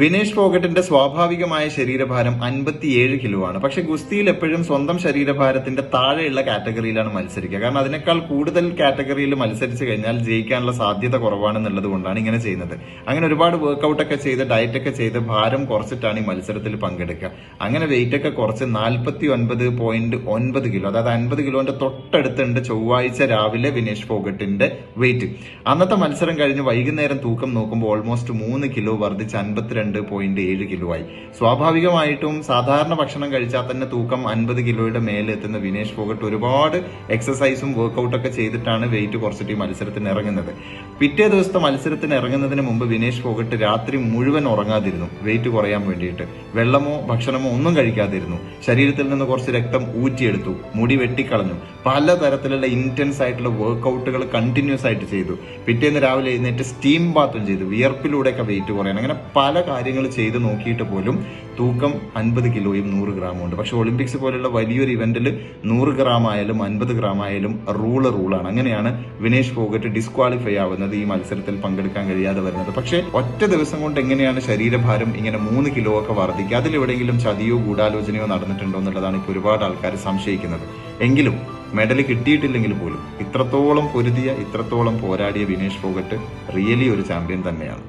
വിനേഷ് ഫോഗട്ടിന്റെ സ്വാഭാവികമായ ശരീരഭാരം അൻപത്തിയേഴ് കിലോ ആണ്. പക്ഷെ ഗുസ്തിയിൽ എപ്പോഴും സ്വന്തം ശരീരഭാരത്തിന്റെ താഴെയുള്ള കാറ്റഗറിയിലാണ് മത്സരിക്കുക. കാരണം അതിനേക്കാൾ കൂടുതൽ കാറ്റഗറിയിൽ മത്സരിച്ചു കഴിഞ്ഞാൽ ജയിക്കാനുള്ള സാധ്യത കുറവാണെന്നുള്ളത് കൊണ്ടാണ് ഇങ്ങനെ ചെയ്യുന്നത്. അങ്ങനെ ഒരുപാട് വർക്കൗട്ട് ഒക്കെ ചെയ്ത് ഡയറ്റ് ഒക്കെ ചെയ്ത് ഭാരം കുറച്ചിട്ടാണ് ഈ മത്സരത്തിൽ പങ്കെടുക്കുക. അങ്ങനെ വെയിറ്റ് ഒക്കെ കുറച്ച് നാൽപ്പത്തി ഒൻപത് പോയിന്റ് ഒൻപത് കിലോ അതായത് അൻപത് കിലോന്റെ തൊട്ടടുത്തുണ്ട് ചൊവ്വാഴ്ച രാവിലെ വിനേഷ് ഫോഗട്ടിന്റെ വെയിറ്റ് അന്നത്തെ മത്സരം കഴിഞ്ഞ് വൈകുന്നേരം തൂക്കം നോക്കുമ്പോൾ ഓൾമോസ്റ്റ് മൂന്ന് കിലോ വർദ്ധിച്ച് അൻപത്തിരണ്ട് പോയിന്റ് ഏഴ് കിലോ ആയി സ്വാഭാവികമായിട്ടും സാധാരണ ഭക്ഷണം കഴിച്ചാൽ തന്നെ തൂക്കം അൻപത് കിലോയുടെ മേലെ എത്തുന്ന വിനേഷ് ഫോഗട്ട് ഒരുപാട് എക്സസൈസും വർക്കൗട്ടൊക്കെ ചെയ്തിട്ടാണ് വെയിറ്റ് കുറച്ചിട്ട് ഈ മത്സരത്തിന് ഇറങ്ങുന്നത്. പിറ്റേ ദിവസത്തെ മത്സരത്തിന് ഇറങ്ങുന്നതിന് മുമ്പ് വിനേഷ് ഫോഗട്ട് രാത്രി മുഴുവൻ ഉറങ്ങാതിരുന്നു. വെയിറ്റ് കുറയാൻ വേണ്ടിയിട്ട്. വെള്ളമോ ഭക്ഷണമോ ഒന്നും കഴിക്കാതിരുന്നു. ശരീരത്തിൽ നിന്ന് കുറച്ച് രക്തം ഊറ്റിയെടുത്തു. മുടി വെട്ടിക്കളഞ്ഞു. പല തരത്തിലുള്ള ഇന്റൻസ് ആയിട്ടുള്ള വർക്കൗട്ടുകൾ കണ്ടിന്യൂസ് ആയിട്ട് ചെയ്തു. പിറ്റേന്ന് രാവിലെ എഴുന്നേറ്റ് സ്റ്റീം ബാത്തും ചെയ്തു. വിയർപ്പിലൂടെയൊക്കെ വെയിറ്റ് കുറയാൻ. അങ്ങനെ പല കാര്യങ്ങൾ ചെയ്ത് നോക്കിയിട്ട് പോലും തൂക്കം അൻപത് കിലോയും നൂറ് ഗ്രാമും ഉണ്ട്. പക്ഷെ ഒളിമ്പിക്സ് പോലുള്ള വലിയൊരു ഇവന്റിൽ നൂറ് ഗ്രാം ആയാലും അൻപത് ഗ്രാം ആയാലും റൂൾ റൂളാണ്. അങ്ങനെയാണ് വിനേഷ് ഫോഗട്ട് ഡിസ്ക്വാളിഫൈ ആവുന്നത് ഈ മത്സരത്തിൽ പങ്കെടുക്കാൻ കഴിയാതെ വരുന്നത്. പക്ഷെ ഒറ്റ ദിവസം കൊണ്ട് എങ്ങനെയാണ് ശരീരഭാരം ഇങ്ങനെ മൂന്ന് കിലോ ഒക്കെ വർദ്ധിക്കുക? അതിലെവിടെയെങ്കിലും ചതിയോ ഗൂഢാലോചനയോ നടന്നിട്ടുണ്ടോ എന്നുള്ളതാണ് ഇപ്പോൾ ഒരുപാട് ആൾക്കാർ സംശയിക്കുന്നത്. എങ്കിലും മെഡൽ കിട്ടിയിട്ടില്ലെങ്കിൽ പോലും ഇത്രത്തോളം പൊരുതിയ ഇത്രത്തോളം പോരാടിയ വിനേഷ് ഫോഗട്ട് റിയലി ഒരു ചാമ്പ്യൻ തന്നെയാണ്.